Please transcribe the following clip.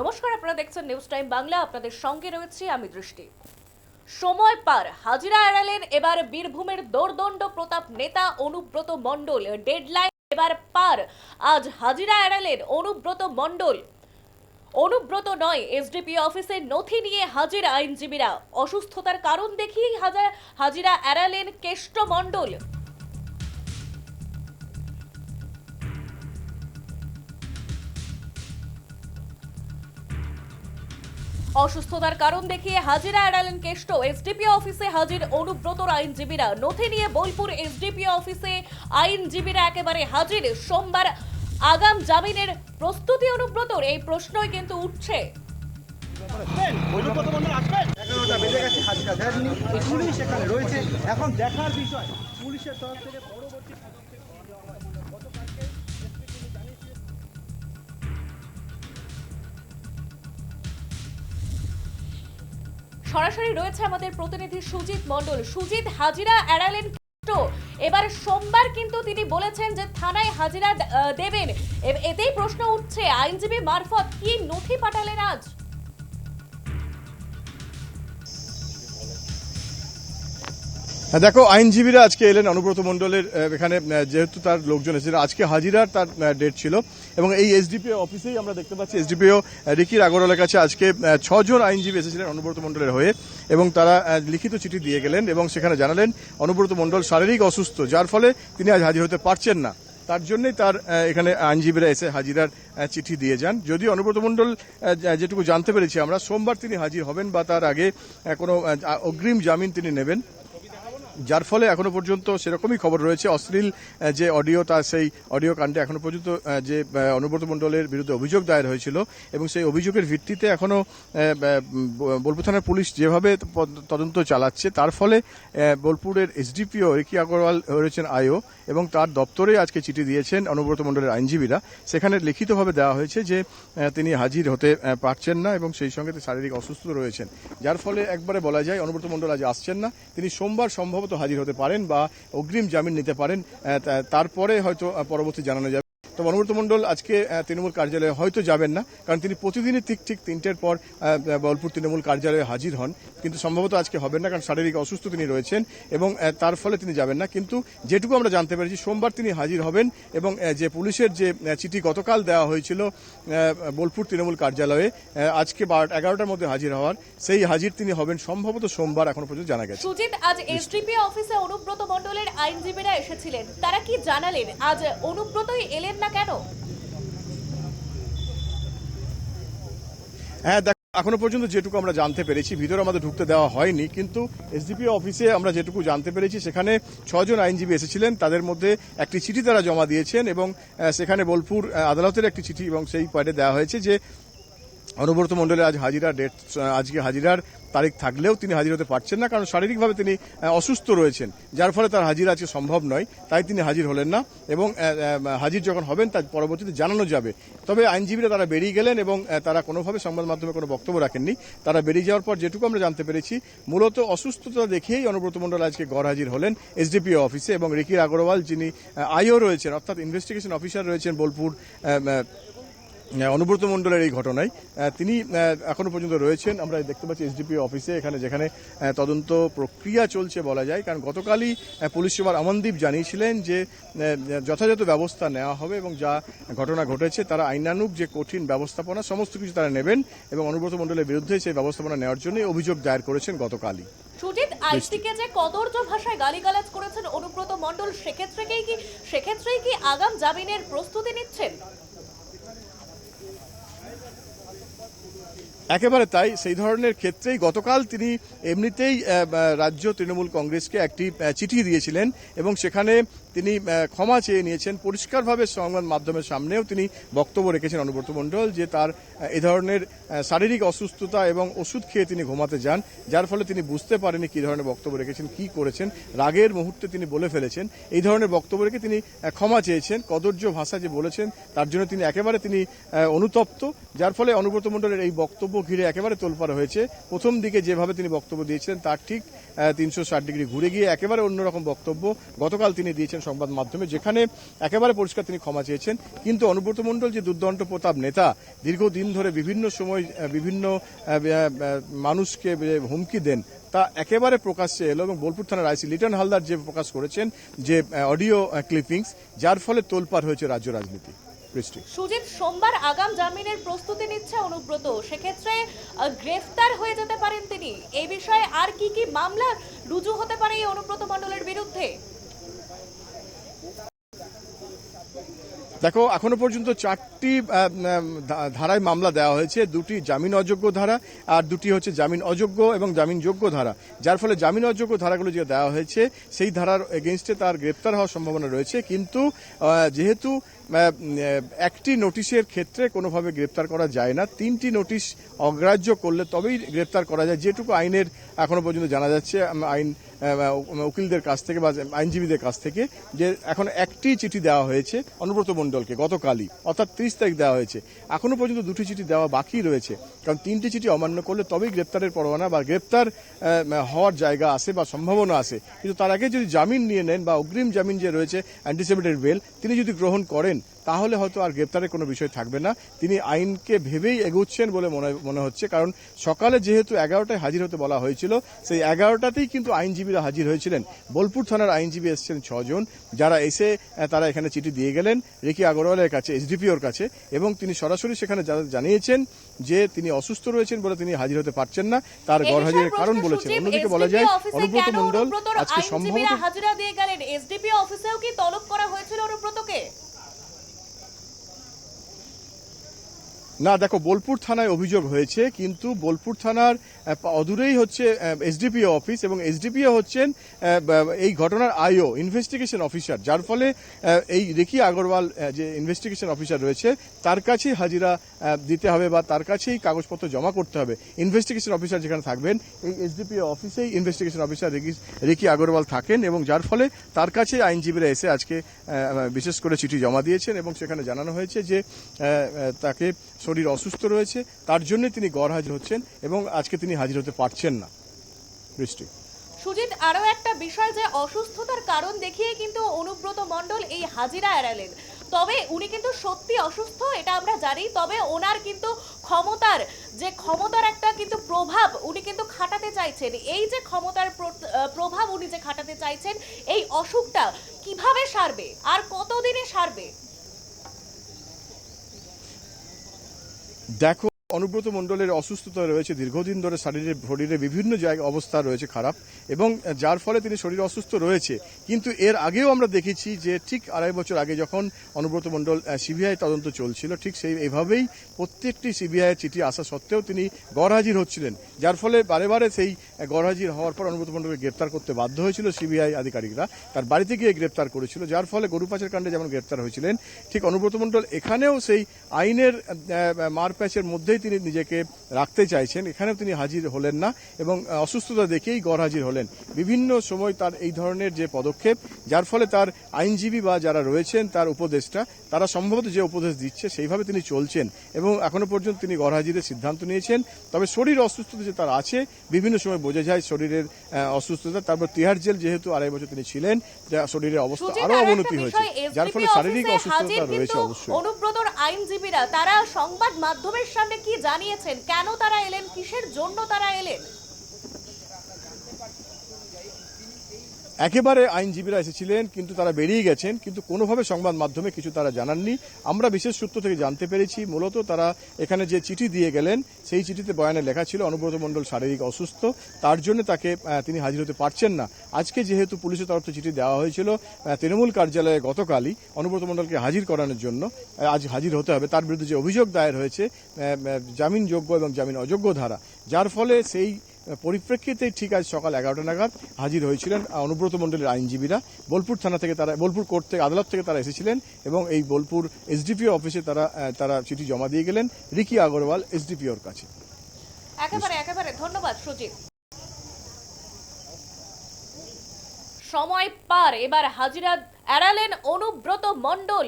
নমস্কার, আপনারা দেখছেন নিউজ টাইম বাংলা আপনাদের সঙ্গে রয়েছে আমি দৃষ্টি। সময় পার, হাজিরা এড়ালেন এবার বীরভূমের দোর্দণ্ড প্রতাপ নেতা অনুব্রত মণ্ডল। ডেডলাইন এবার পার, আজ হাজিরা এড়ালেন অনুব্রত মণ্ডল। অনুব্রত নয় এসডিপি অফিসে নথি নিয়ে হাজির আইনজীবীরা। অসুস্থতার কারণ দেখিয়ে হাজার হাজিরা এড়ালেন কেষ্ট মণ্ডল। অসুস্থতার কারণ দেখিয়ে হাজিরা এড়ালেন কেষ্ট। এসডিপি অফিসে হাজির অনুব্রতর আইনজীবীরা। নথি নিয়ে বোলপুর এসডিপি অফিসে আইনজীবীরা একেবারে হাজির। সোমবার আগাম জামিনের প্রস্তুতি অনুব্রতর। এই প্রশ্নই কিন্তু উঠছে। এখানে পুলিশের তরফ থেকে পরবর্তী সরাসরি রয়েছে আমাদের প্রতিনিধি সুজিত মণ্ডল সুজিত, হাজিরা এড়ালেন। এবার সোমবার কিন্তু তিনি বলেছেন যে থানায় হাজিরা দেবেন এতেই প্রশ্ন উঠছে, আইনজীবী মারফত কি নথি পাঠালেন আজ দেখো, আইনজীবীরা আজকে এলেন অনুব্রত মণ্ডলের এখানে যেহেতু তার লোকজন এসেছিল আজকে হাজিরার তার ডেট ছিল। এবং এই এসডিপিও অফিসেই আমরা দেখতে পাচ্ছি এসডিপিও রিকির আগরওয়ালের কাছে আজকে ছজন আইনজীবী এসেছিলেন অনুব্রত মণ্ডলের হয়ে, এবং তারা লিখিত চিঠি দিয়ে গেলেন এবং সেখানে জানালেন, অনুব্রত মণ্ডল শারীরিক অসুস্থ, যার ফলে তিনি আজ হাজির হতে পারছেন না। তার জন্যই তার এখানে আইনজীবীরা এসে হাজিরার চিঠি দিয়ে যান। যদিও অনুব্রত মণ্ডল যেটুকু জানতে পেরেছি আমরা, সোমবার তিনি হাজির হবেন বা তার আগে কোনো অগ্রিম জামিন তিনি নেবেন। যার ফলে এখনও পর্যন্ত সেরকমই খবর রয়েছে। অশ্লীল যে অডিও তার সেই অডিও কাণ্ডে এখনও পর্যন্ত যে অনুব্রত মণ্ডলের বিরুদ্ধে অভিযোগ দায়ের হয়েছিল এবং সেই অভিযোগের ভিত্তিতে এখনও আহ, আহ, ব- বোলপুর থানার পুলিশ যেভাবে তদন্ত চালাচ্ছে তার ফলে বোলপুরের এসডিপিও রিকি আগরওয়াল রয়েছেন আইও এবং তার দপ্তরে আজকে চিঠি দিয়েছেন অনুব্রত মণ্ডলের আইনজীবীরা। সেখানে লিখিতভাবে দেওয়া হয়েছে যে তিনি হাজির হতে পারছেন না এবং সেই সঙ্গে শারীরিক অসুস্থ রয়েছেন। যার ফলে একবারে বলা যায় অনুব্রত মণ্ডল আজ আসছেন না। তিনি সোমবার সম্ভবত হাজির হতে পারেন বা অগ্রিম জামিন নিতে পারেন তারপরে হয়তো পরবর্তী জানানো যাবে। তো অনুব্রত মণ্ডল, আজকে তৃণমূল কার্যালয়ে হয়তো যাবেন না, কারণ তিনি প্রতিদিনই ঠিক ঠিক তিনটের পর বোলপুর তৃণমূল কার্যালয়ে হাজির হন। কিন্তু সম্ভবত আজকে হবেন না, কারণ শারীরিক অসুস্থ তিনি রয়েছেন এবং তার ফলে তিনি যাবেন না। কিন্তু যেটুকু আমরা জানতে পেরেছি, সোমবার তিনি হাজির হবেন এবং যে পুলিশের যে চিঠি গতকাল দেওয়া হয়েছিল বোলপুর তৃণমূল কার্যালয়ে আজকে বারো, এগারোটার মধ্যে হাজির হওয়ার, সেই হাজির তিনি হবেন সম্ভবত সোমবার, এখনও পর্যন্ত জানা গেছে। সুজিত, আজ এসডিপি অফিসে অনুব্রত মণ্ডলের আইনজীবীরা এসেছিলেন। তারা কি জানালেন? আজ অনুব্রতই এলেন না কেন? হ্যাঁ দেখ, এখনও পর্যন্ত যেটুকু আমরা জানতে পেরেছি, ভিতরে আমাদের ঢুকতে দেওয়া হয়নি, কিন্তু এসডিপি অফিসে আমরা যেটুকু জানতে পেরেছি, সেখানে ছজন আইনজীবী এসেছিলেন, তাদের মধ্যে একটি চিঠি তারা জমা দিয়েছেন এবং সেখানে বোলপুর আদালতের একটি চিঠি এবং সেই পয়েন্টে দেওয়া হয়েছে যে অনুব্রত মণ্ডলের আজ হাজিরা ডেট আজকে হাজিরার তারিখ থাকলেও তিনি হাজির হতে পারছেন না, কারণ শারীরিকভাবে তিনি অসুস্থ রয়েছেন। যার ফলে তার হাজির আজকে সম্ভব নয়, তাই তিনি হাজির হলেন না এবং হাজির যখন হবেন, তার পরবর্তীতে জানানো যাবে। তবে আইনজীবীরা তারা বেরিয়ে গেলেন এবং তারা কোনোভাবে সংবাদ মাধ্যমে কোনো বক্তব্য রাখেননি। তারা বেরিয়ে যাওয়ার পর যেটুকু আমরা জানতে পেরেছি, মূলত অসুস্থতা দেখেই অনুব্রত মণ্ডল আজকে গড় হাজির হলেন এসডিপিও অফিসে এবং রিকির আগরওয়াল যিনি আইও রয়েছেন, অর্থাৎ ইনভেস্টিগেশন অফিসার রয়েছেন বোলপুর অনুব্রত মণ্ডলের এই ঘটনায়। তিনি এখনও পর্যন্ত রয়েছেন। আমরা দেখতে পাচ্ছি এসডিপি অফিসে এখানে যেখানে তদন্ত প্রক্রিয়া চলছে বলা যায়। কারণ গতকালই পুলিশ সুপার অমনদীপ জানিয়েছিলেন যে যথাযথ ব্যবস্থা নেওয়া হবে এবং যা ঘটনা ঘটেছে তারা আইনানুগ যে কঠিন ব্যবস্থাপনা সমস্ত কিছু তারা নেবেন এবং অনুব্রত মণ্ডলের বিরুদ্ধে সেই ব্যবস্থাপনা নেওয়ার জন্য অভিযোগ দায়ের করেছেন গতকালই। সুজিত আইসিকে যে কদর্য ভাষায় গালিগালাজ করেছেন অনুব্রত মণ্ডল সেক্ষেত্রেই কি সেক্ষেত্রেই কি আগাম জামিনের প্রস্তুতি নিচ্ছেন? একেবারে তাই, সেই ধরনের ক্ষেত্রেই গতকাল তিনি এমনিতেই রাজ্য তৃণমূল কংগ্রেসকে একটি চিঠি দিয়েছিলেন এবং সেখানে তিনি ক্ষমা চেয়ে নিয়েছেন। পরিষ্কারভাবে সংবাদ মাধ্যমের সামনেও তিনি বক্তব্য রেখেছেন অনুব্রত মণ্ডল, যে তার এ ধরনের শারীরিক অসুস্থতা এবং ওষুধ খেয়ে তিনি ঘুমাতে যান, যার ফলে তিনি বুঝতে পারেনি কী ধরনের বক্তব্য রেখেছেন, কি করেছেন। রাগের মুহূর্তে তিনি বলে ফেলেছেন। এই ধরনের বক্তব্য রেখে তিনি ক্ষমা চেয়েছেন। কদর্য ভাষা যে বলেছেন, তার জন্য তিনি একেবারে তিনি অনুতপ্ত, যার ফলে অনুব্রত মণ্ডলের এই বক্তব্য ঘিরে একেবারে তোলপাড় হয়েছে। প্রথম দিকে যেভাবে তিনি বক্তব্য দিয়েছিলেন, তার ঠিক তিনশো ষাট ডিগ্রি ঘুরে গিয়ে একেবারে অন্যরকম বক্তব্য গতকাল তিনি দিয়েছেন সংবাদ মাধ্যমে, যেখানে একেবারে পরিষ্কার তিনি ক্ষমা চেয়েছেন। কিন্তু অনুব্রত মণ্ডল যে দুর্দণ্ড প্রতাপ নেতা, দীর্ঘদিন ধরে বিভিন্ন সময় বিভিন্ন মানুষকে হুমকি দেন, তা একেবারে প্রকাশ্যে এলো এবং বোলপুর থানার আইসি লিটন হালদার যে প্রকাশ করেছেন, যে অডিও ক্লিপিংস যার ফলে তোলপাড় হয়েছে রাজ্য রাজনীতি। সুজিত, সোমবার আগাম জামিনের প্রস্তুতি নিচ্ছে অনুব্রত। সেক্ষেত্রে গ্রেফতার হয়ে যেতে পারেন তিনি। এই বিষয়ে আর কি কি মামলা রুজু হতে পারে এই অনুব্রত মণ্ডলের বিরুদ্ধে? দেখো, এখনও পর্যন্ত চারটি ধারায় মামলা দেওয়া হয়েছে। দুটি জামিন অযোগ্য ধারা আর দুটি হচ্ছে জামিন অযোগ্য এবং জামিন যোগ্য ধারা। যার ফলে জামিন অযোগ্য ধারাগুলো যে দেওয়া হয়েছে, সেই ধারার এগেনস্টে তার গ্রেপ্তার হওয়ার সম্ভাবনা রয়েছে। কিন্তু যেহেতু একটি নোটিশের ক্ষেত্রে কোনোভাবে গ্রেপ্তার করা যায় না। তিনটি নোটিশ অগ্রাহ্য করলে তবেই গ্রেপ্তার করা যায়। যেটুকু আইনের এখনও পর্যন্ত জানা যাচ্ছে আইন উকিলদের কাছ থেকে বা আইনজীবীদের কাছ থেকে, যে এখন একটি চিঠি দেওয়া হয়েছে অনুব্রত মণ্ডলকে গতকালই, অর্থাৎ ত্রিশ তারিখ দেওয়া হয়েছে। এখনও পর্যন্ত দুটি চিঠি দেওয়া বাকি রয়েছে, কারণ তিনটি চিঠি অমান্য করলে তবেই গ্রেপ্তারের পরোয়ানা বা গ্রেপ্তার হওয়ার জায়গা আছে বা সম্ভাবনা আছে কিন্তু তার আগে যদি জামিন নিয়ে নেন বা অগ্রিম জামিন যে রয়েছে অ্যান্টিসিপেটেড বেল তিনি যদি গ্রহণ করেন তাহলে হয়তো আর গ্রেপ্তারের কোনো বিষয় থাকবে না। তিনি আইনকে ভেবেই এগোচ্ছেন বলে মনে মনে হচ্ছে কারণ সকালে যেহেতু এগারোটায় হাজির হতে বলা হয়েছিল সেই এগারোটাতেই কিন্তু আইনজীবীরা হাজির হয়েছিলেন। বোলপুর থানার আইনজীবী এসেছেন ছজন যারা এসে তারা এখানে চিঠি দিয়ে গেলেন রেকি আগরওয়ালের কাছে এসডিপিওর কাছে এবং তিনি সরাসরি সেখানে জানিয়েছেন যে তিনি অসুস্থ রয়েছেন বলে তিনি হাজির হতে পারছেন না। তার এই গড় বিষয়ে হাজিরের কারণ বলেছেন অন্যদিকে বলা যায় অনুব্রত কেন মণ্ডল আজকে সম্ভবত হাজিরা দিয়ে গেলেন? এসডিপি অফিসেও কি তলব করা হয়েছিল অনুব্রতকে না, দেখো, বোলপুর থানায় অভিযোগ হয়েছে, কিন্তু বোলপুর থানার অদূরেই হচ্ছে এসডিপিও অফিস এবং এসডিপিও হচ্ছেন এই ঘটনার আইও ইনভেস্টিগেশন অফিসার যার ফলে এই রেকি আগরওয়াল যে ইনভেস্টিগেশন অফিসার রয়েছে, তার কাছেই হাজিরা দিতে হবে বা তার কাছেই কাগজপত্র জমা করতে হবে। ইনভেস্টিগেশন অফিসার যেখানে থাকবেন, এই এসডিপিও অফিসেই ইনভেস্টিগেশন অফিসার রেকি আগরওয়াল থাকেন এবং যার ফলে তার কাছেই আইনজীবীরা এসে আজকে বিশেষ করে চিঠি জমা দিয়েছেন এবং সেখানে জানানো হয়েছে যে তাকে শরীর অসুস্থ রয়েছে, তার জন্য তিনি গড় হাজির হচ্ছেন এবং আজকে তিনি হাজির হতে পারছেন না। বৃষ্টি। সুজিত, আরও একটা বিষয় যে অসুস্থতার কারণ দেখিয়ে কিন্তু অনুব্রত মণ্ডল এই হাজিরা এড়ালেন। তবে উনি কিন্তু সত্যি অসুস্থ, এটা আমরা জানি, তবে ওনার কিন্তু ক্ষমতার, যে ক্ষমতার একটা কিন্তু প্রভাব উনি কিন্তু খাটাতে চাইছেন। এই যে ক্ষমতার প্র- প্রভাব উনি যে খাটাতে চাইছেন, এই অসুখটা কীভাবে সারবে? আর কতদিনে সারবে? দেখো অনুব্রত মণ্ডলের অসুস্থতা রয়েছে, দীর্ঘদিন ধরে শরীরে শরীরে বিভিন্ন জায়গায় অবস্থা রয়েছে খারাপ এবং যার ফলে তিনি শরীর অসুস্থ রয়েছে। কিন্তু এর আগেও আমরা দেখেছি যে ঠিক আড়াই বছর আগে যখন অনুব্রত মণ্ডল সিবিআই তদন্ত চলছিল, ঠিক সেই, এভাবেই প্রত্যেকটি সিবিআই চিঠি আসা সত্ত্বেও তিনি গড়হাজির হচ্ছিলেন, যার ফলে বারে বারে সেই গড়হাজির হওয়ার পর অনুব্রত মণ্ডলকে গ্রেপ্তার করতে বাধ্য হয়েছিল সিবিআই আধিকারিকরা। তার বাড়িতে গিয়ে গ্রেপ্তার করেছিল, যার ফলে গরু পাচার কাণ্ডে যেমন গ্রেপ্তার হয়েছিলেন, ঠিক অনুব্রত মণ্ডল এখানেও সেই আইনের মারপ্যাচের মধ্যেই তিনি নিজেকে রাখতে চাইছেন এখানেও তিনি হাজির হলেন না এবং অসুস্থতা দেখেই গড় হাজির হলেন। বিভিন্ন সময় তার এই ধরনের যে পদক্ষেপ যার ফলে তার আইনজীবী বা যারা রয়েছেন তার উপদেষ্টা তারা সম্ভবত যে উপদেশ দিচ্ছে সেইভাবে তিনি চলছেন এবং এখনও পর্যন্ত তিনি গড় হাজিরের সিদ্ধান্ত নিয়েছেন। তবে শরীর অসুস্থতা যে তার আছে বিভিন্ন সময় বোঝা যায় শরীরের অসুস্থতা। তারপর তিহার জেল যেহেতু আড়াই বছর তিনি ছিলেন যা শরীরের অবস্থা আরও অবনতি হয়েছে যার ফলে শারীরিক অসুস্থতা রয়েছে অবশ্যই। অনুব্রতর আইনজীবীরা তারা সংবাদ মাধ্যমের সামনে কি জানিয়েছেন কেন তারা এলেন কিসের জন্য তারা এলেন? একেবারে আইনজীবীরা এসেছিলেন, কিন্তু তারা বেরিয়ে গেছেন, কিন্তু কোনোভাবে সংবাদ মাধ্যমে কিছু তারা জানাননি। আমরা বিশেষ সূত্র থেকে জানতে পেরেছি, মূলত তারা এখানে যে চিঠি দিয়ে গেলেন, সেই চিঠিতে বয়ানে লেখা ছিল, অনুব্রত মণ্ডল শারীরিক অসুস্থ। তার জন্য তাকে তিনি হাজির হতে পারছেন না। আজকে যেহেতু পুলিশের তরফ চিঠি দেওয়া হয়েছিল তৃণমূল কার্যালয়ে গতকালই অনুব্রত মণ্ডলকে হাজির করানোর জন্য আজ হাজির হতে হবে। তার বিরুদ্ধে যে অভিযোগ দায়ের হয়েছে জামিনযোগ্য এবং জামিন অযোগ্য ধারা, যার ফলে সেই পরিপ্রেক্ষিতে ঠিক আজ সকাল এগারোটা নাগাদ হাজির হয়েছিলেন অনুব্রত মণ্ডলের আইনজীবীরা। বোলপুর থানা থেকে তারা, বোলপুর কোর্ট থেকে আদালত থেকে তারা এসেছিলেন এবং এই বোলপুর এসডিপিও অফিসে তারা তারা চিঠি জমা দিয়ে গেলেন। রিকি আগরওয়াল, এসডিপিওর কাছে। ধন্যবাদ সময় পার, এবার হাজিরা এড়ালেন অনুব্রত মণ্ডল।